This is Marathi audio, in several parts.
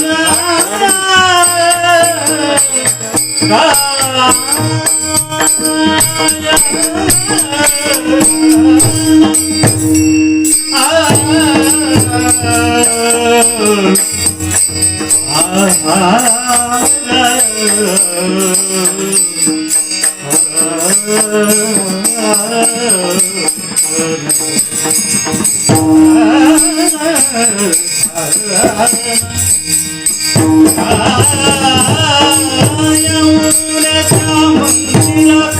Yeah. Ah Yamuna Chamundila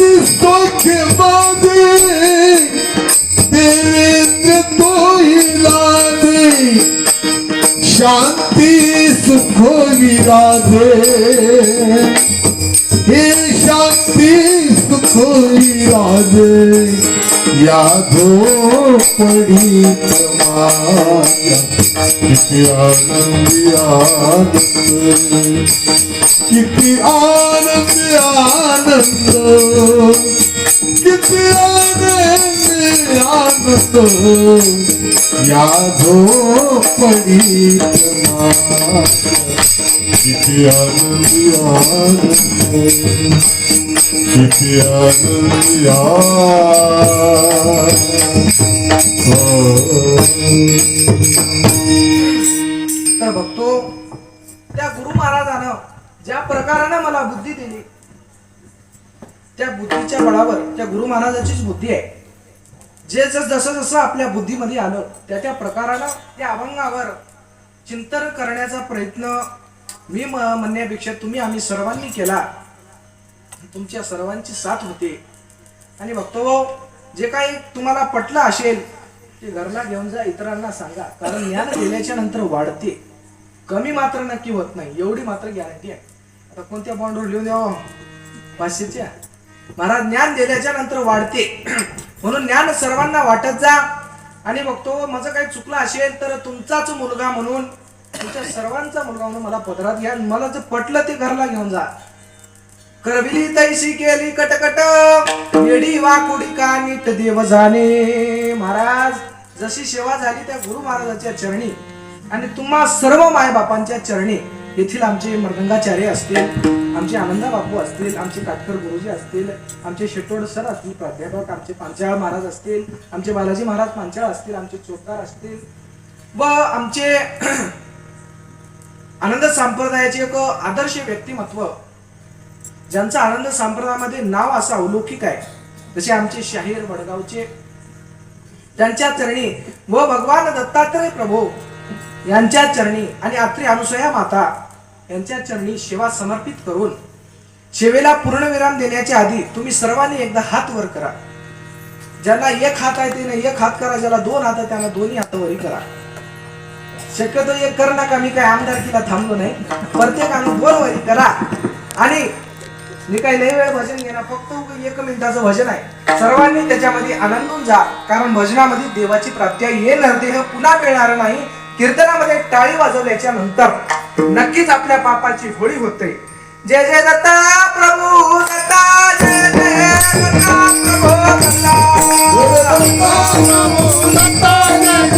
istoke bade devendra toilade shanti sukho virade हे शांती सुख विराजे या झोपडी माझ्या किती आनंदी आनंद किती आनंद आनंद किती आनंद आनंद या झोपडी किती आनंदी आनंद किती आनंदी तर बघतो त्या गुरु महाराजानं ज्या प्रकारानं मला बुद्धी दिली त्या बुद्धीच्या बळावर त्या गुरु महाराजाचीच बुद्धी आहे. जे जस जसं जसं आपल्या बुद्धीमध्ये आलं त्या त्या प्रकाराला त्या अभंगावर चिंतन करण्याचा प्रयत्न मी म- म्हणण्यापेक्षा तुम्ही आम्ही सर्वांनी केला. तुमच्या सर्वांची साथ होते. आणि बघतो जे काही तुम्हाला पटलं असेल ते घरला घेऊन जा इतरांना सांगा. कारण ज्ञान दिल्याच्या नंतर वाढते. कमी मात्र नक्की होत नाही. एवढी मात्र गॅरंटी आहे. आता कोणत्या बॉन्डवर लिहून द्यावं? पाचशेच्या महाराज ज्ञान दिल्याच्या नंतर वाढते. म्हणून ज्ञान सर्वांना वाटत जा. आणि बघतो माझं काही चुकलं असेल तर तुमचाच मुलगा म्हणून तुमच्या सर्वांचा मुलगा म्हणून मला पदरात घ्या मला जर पटलं ते घरला घेऊन जा. करविली तैशी केली कटकट येडी वाकुडी का नीट देव जाणे. महाराज जशी सेवा झाली त्या गुरु महाराजाच्या चरणी आणि तुम्हा सर्व मायबापांच्या चरणी. येथील आमचे मृदंगाचार्य असतील आमचे आनंदा बापू असतील आमचे काटकर गुरुजी असतील आमचे शेटोड सर असतील प्राध्यापक आमचे पांचाळ महाराज असतील आमचे बालाजी महाराज पांचाळ असतील आमचे चोपदार असतील व आमचे आनंद संप्रदायाचे एक आदर्श व्यक्तिमत्व ज्यांचं आनंद संप्रदायामध्ये नाव असं अलौकिक आहे जसे आमचे शाहीर वडगावचे त्यांच्या चरणी व भगवान दत्तात्रय प्रभू यांच्या चरणी आणि आत्री अनुसया माता यांच्या चरणी सेवा समर्पित करून सेवेला पूर्णविराम देण्याच्या आधी तुम्ही सर्वांनी एकदा हात वर करा. ज्याला एक हात आहे त्याने एक हात करा ज्याला दोन हात आहे त्यांना दोन्ही हातवरी करा. शक्यतो एक कर नका मी काय आमदारकीला थांबलो नाही. प्रत्येकाने दोन वरी करा. आणि मी काही लय वेळ भजन घेणार फक्त एक मिनिटाचं भजन आहे. सर्वांनी त्याच्यामध्ये आनंदून जा कारण भजनामध्ये देवाची प्राप्त्या ये नरदेह पुन्हा मिळणार नाही. कीर्तनामध्ये टाळी वाजवल्याच्या नंतर नक्कीच आपल्या पापाची होळी होते जय जय दत्ता प्रभू दत्ता जय जय दत्ता प्रभू दत्ता दत्ता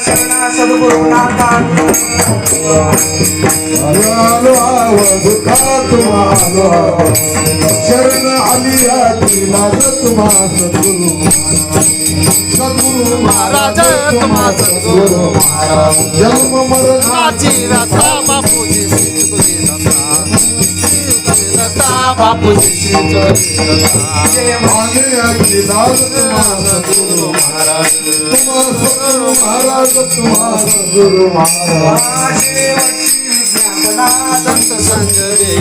Gracias. शरण शरण सद्गुरुनाथा आलो आलो आवाज दुःखात आलो शरण आली आली लाज तुम्हा सद्गुरु सद्गुरु महाराज। तुम्हा सद्गुरु महाराज जन्म मरण माझी व्यथा बापूजी श्री तुम्हा सद्गुरु महाराज सद्गुरु महाराज सद्गुरु महाराज. संत संत रे